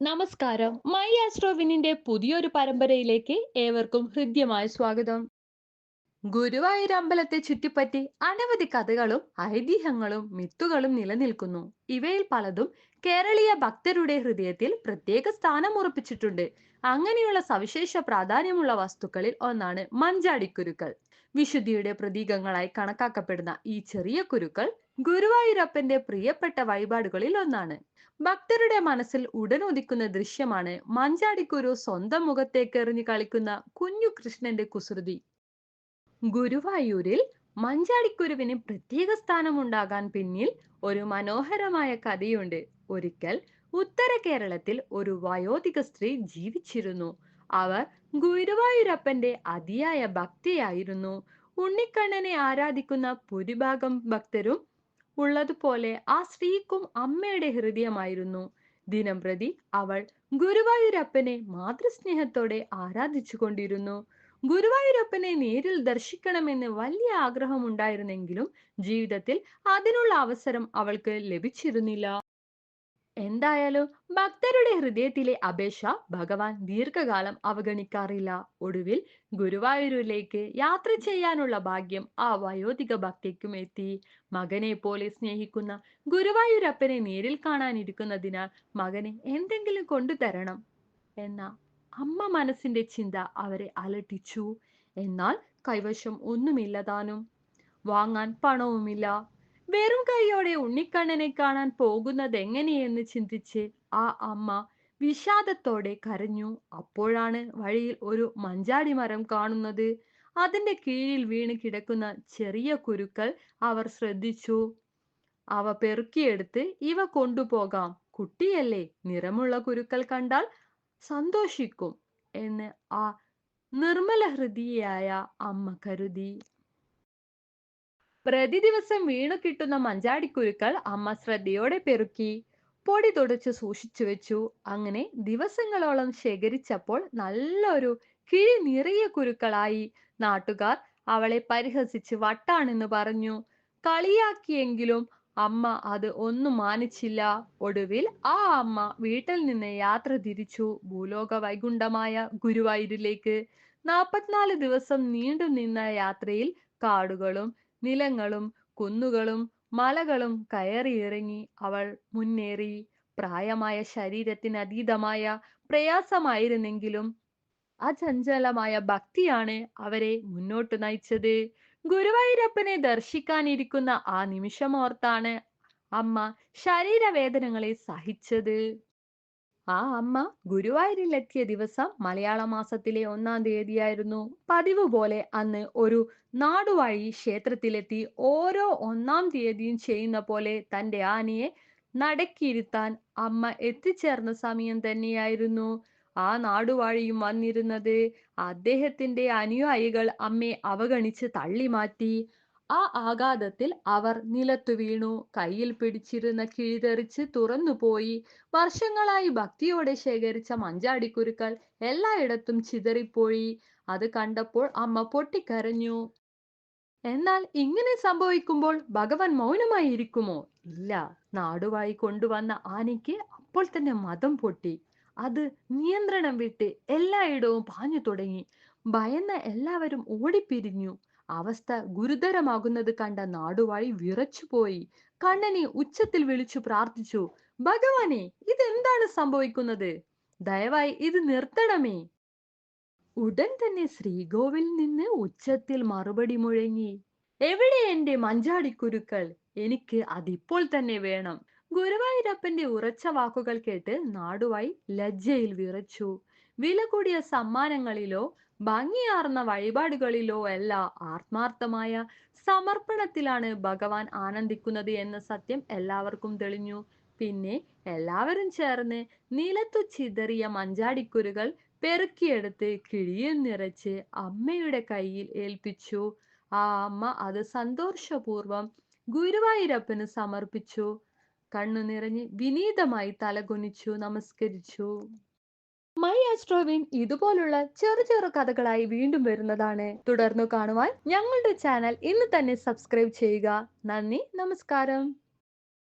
നമസ്കാരം. മൈ ആസ്ട്രോവിനിന്റെ പുതിയൊരു പരമ്പരയിലേക്ക് ഏവർക്കും ഹൃദ്യമായ സ്വാഗതം. ഗുരുവായൂർ അമ്പലത്തെ ചുറ്റിപ്പറ്റി അനവധി കഥകളും ഐതിഹ്യങ്ങളും മിത്തുകളും നിലനിൽക്കുന്നു. ഇവയിൽ പലതും കേരളീയ ഭക്തരുടെ ഹൃദയത്തിൽ പ്രത്യേക സ്ഥാനം ഉറപ്പിച്ചിട്ടുണ്ട്. അങ്ങനെയുള്ള സവിശേഷ പ്രാധാന്യമുള്ള വസ്തുക്കളിൽ ഒന്നാണ് മഞ്ചാടിക്കുരുക്കൾ. വിശുദ്ധിയുടെ പ്രതീകങ്ങളായി കണക്കാക്കപ്പെടുന്ന ഈ ചെറിയ കുരുക്കൾ ഗുരുവായൂരപ്പന്റെ പ്രിയപ്പെട്ട വഴിപാടുകളിൽ ഒന്നാണ്. ഭക്തരുടെ മനസ്സിൽ ഉടനൊതിക്കുന്ന ദൃശ്യമാണ് മഞ്ചാടിക്കുരു സ്വന്തം മുഖത്തേക്ക് എറിഞ്ഞു കളിക്കുന്ന കുഞ്ഞു കൃഷ്ണന്റെ കുസൃതി. ഗുരുവായൂരിൽ മഞ്ചാടിക്കുരുവിന് പ്രത്യേക സ്ഥാനമുണ്ടാകാൻ പിന്നിൽ ഒരു മനോഹരമായ കഥയുണ്ട്. ഒരിക്കൽ ഉത്തര കേരളത്തിൽ ഒരു വയോധിക സ്ത്രീ ജീവിച്ചിരുന്നു. അവർ ഗുരുവായൂരപ്പന്റെ അതിയായ ഭക്തിയായിരുന്നു. ഉണ്ണിക്കണ്ണനെ ആരാധിക്കുന്ന ഭൂരിഭാഗം ഭക്തരും ഉള്ളതുപോലെ ആ സ്ത്രീക്കും അമ്മയുടെ ഹൃദയമായിരുന്നു. ദിനം പ്രതി അവൾ ഗുരുവായൂരപ്പനെ മാതൃസ്നേഹത്തോടെ ആരാധിച്ചു കൊണ്ടിരുന്നു. ഗുരുവായൂരപ്പനെ നേരിൽ ദർശിക്കണമെന്ന് വലിയ ആഗ്രഹമുണ്ടായിരുന്നെങ്കിലും ജീവിതത്തിൽ അതിനുള്ള അവസരം അവൾക്ക് ലഭിച്ചിരുന്നില്ല. എന്തായാലും ഭക്തരുടെ ഹൃദയത്തിലെ അപേക്ഷ ഭഗവാൻ ദീർഘകാലം അവഗണിക്കാറില്ല. ഒടുവിൽ ഗുരുവായൂരിലേക്ക് യാത്ര ചെയ്യാനുള്ള ഭാഗ്യം ആ വയോധിക ഭക്തിക്കും എത്തി. മകനെ പോലെ സ്നേഹിക്കുന്ന ഗുരുവായൂരപ്പനെ നേരിൽ കാണാനിരിക്കുന്നതിനാൽ മകനെ എന്തെങ്കിലും കൊണ്ടുതരണം എന്ന അമ്മ മനസ്സിന്റെ ചിന്ത അവരെ അലട്ടിച്ചു. എന്നാൽ കൈവശം ഒന്നുമില്ലതാനും. വാങ്ങാൻ പണവുമില്ല. വെറും കൈയോടെ ഉണ്ണിക്കണ്ണനെ കാണാൻ പോകുന്നത് എങ്ങനെയെന്ന് ചിന്തിച്ച് ആ അമ്മ വിഷാദത്തോടെ കരഞ്ഞു. അപ്പോഴാണ് വഴിയിൽ ഒരു മഞ്ചാടി മരം കാണുന്നത്. അതിന്റെ കീഴിൽ വീണ് കിടക്കുന്ന ചെറിയ കുരുക്കൾ അവർ ശ്രദ്ധിച്ചു. അവ പെറുക്കിയെടുത്ത് ഇവ കൊണ്ടുപോകാം. കുട്ടിയല്ലേ നിറമുള്ള കുരുക്കൾ കണ്ടാൽ സന്തോഷിക്കും എന്ന് ആ നിർമ്മല ഹൃദയയായ അമ്മ കരുതി. പ്രതിദിവസം വീണു കിട്ടുന്ന മഞ്ചാടിക്കുരുക്കൾ അമ്മ ശ്രദ്ധയോടെ പെറുക്കി പൊടി തുടച്ച് സൂക്ഷിച്ചു വെച്ചു. അങ്ങനെ ദിവസങ്ങളോളം ശേഖരിച്ചപ്പോൾ നല്ലൊരു കിഴി നിറയെ കുരുക്കളായി. നാട്ടുകാർ അവളെ പരിഹസിച്ച് വട്ടാണെന്ന് പറഞ്ഞു. കളിയാക്കിയെങ്കിലും അമ്മ അത് ഒന്നും മാനിച്ചില്ല. ഒടുവിൽ ആ അമ്മ വീട്ടിൽ നിന്ന് യാത്ര തിരിച്ചു. ഭൂലോക വൈകുണ്ഠമായ ഗുരുവായൂരിലേക്ക്. നാപ്പത്തിനാല് ദിവസം നീണ്ടു നിന്ന യാത്രയിൽ കാടുകളും നിലങ്ങളും കുന്നുകളും മലകളും കയറിയിറങ്ങി അവൾ മുന്നേറി. പ്രായമായ ശരീരത്തിന് അതീതമായ പ്രയാസമായിരുന്നെങ്കിലും അചഞ്ചലമായ ഭക്തിയാണ് അവരെ മുന്നോട്ട് നയിച്ചത്. ഗുരുവായൂരപ്പനെ ദർശിക്കാനിരിക്കുന്ന ആ നിമിഷമോർത്താണ് അമ്മ ശരീരവേദനകളെ സഹിച്ചത്. ആ അമ്മ ഗുരുവായൂരിലെത്തിയ ദിവസം മലയാള മാസത്തിലെ ഒന്നാം തീയതിയായിരുന്നു. പതിവ് പോലെ അന്ന് ഒരു നാടുവഴി ക്ഷേത്രത്തിലെത്തി ഓരോ ഒന്നാം തീയതിയും ചെയ്യുന്ന പോലെ തന്റെ ആനയെ നടക്കിയിരുത്താൻ അമ്മ എത്തിച്ചേർന്ന സമയം തന്നെയായിരുന്നു. ആ നാടുവാഴിയും വന്നിരുന്നത്. അദ്ദേഹത്തിന്റെ അനുയായികൾ അമ്മയെ അവഗണിച്ച് തള്ളി മാറ്റി ആ ആഘാതത്തിൽ അവർ നിലത്തു വീണു. കയ്യിൽ പിടിച്ചിരുന്ന കിഴിതെറിച്ച് തുറന്നുപോയി വർഷങ്ങളായി ഭക്തിയോടെ ശേഖരിച്ച മഞ്ചാടിക്കുരുക്കൾ എല്ലായിടത്തും ചിതറിപ്പോയി. അത് കണ്ടപ്പോൾ അമ്മ പൊട്ടിക്കരഞ്ഞു. എന്നാൽ ഇങ്ങനെ സംഭവിക്കുമ്പോൾ ഭഗവാൻ മൗനമായി ഇരിക്കുമോ? ഇല്ല. നാടുവായി കൊണ്ടുവന്ന ആനയ്ക്ക് അപ്പോൾ തന്നെ മതം പൊട്ടി. അത് നിയന്ത്രണം വിട്ട് എല്ലായിടവും പാഞ്ഞു തുടങ്ങി. ഭയന്ന എല്ലാവരും ഓടിപ്പിരിഞ്ഞു. അവസ്ഥ ഗുരുതരമാകുന്നത് കണ്ട നാടുവാഴി വിറച്ചുപോയി. കണ്ണനെ ഉച്ചത്തിൽ വിളിച്ചു പ്രാർത്ഥിച്ചു ഭഗവാനെ ഇതെന്താണ് സംഭവിക്കുന്നത്? ദയവായി ഇത് നിർത്തണമേ. ഉടൻ തന്നെ ശ്രീകോവിൽ നിന്ന് ഉച്ചത്തിൽ മറുപടി മുഴങ്ങി എവിടെ എന്റെ മഞ്ചാടിക്കുരുക്കൾ? എനിക്ക് അതിപ്പോൾ തന്നെ വേണം. ഗുരുവായൂരപ്പന്റെ ഉറച്ച വാക്കുകൾ കേട്ട് നാടുവായി ലജ്ജയിൽ വിറച്ചു. വില കൂടിയ സമ്മാനങ്ങളിലോ ഭംഗിയാർന്ന വഴിപാടുകളിലോ അല്ല ആത്മാർത്ഥമായ സമർപ്പണത്തിലാണ് ഭഗവാൻ ആനന്ദിക്കുന്നത് എന്ന സത്യം എല്ലാവർക്കും തെളിഞ്ഞു. പിന്നെ എല്ലാവരും ചേർന്ന് നിലത്തു ചിതറിയ മഞ്ചാടിക്കുരുകൾ പെറുക്കിയെടുത്ത് കിഴിയിൽ നിറച്ച് അമ്മയുടെ കയ്യിൽ ഏൽപ്പിച്ചു. ആ അമ്മ അത് സന്തോഷപൂർവം ഗുരുവായൂരപ്പന് സമർപ്പിച്ചു. കണ്ണു നിറഞ്ഞ് വിനീതമായി തലകുനിച്ചു നമസ്കരിച്ചു. മൈ ആസ്ട്രോവിൻ ഇതുപോലുള്ള ചെറു ചെറു കഥകളായി വീണ്ടും വരുന്നതാണ്. തുടർന്നു കാണുവാൻ ഞങ്ങളുടെ ചാനൽ ഇന്ന് തന്നെ സബ്സ്ക്രൈബ് ചെയ്യുക. നന്ദി നമസ്കാരം.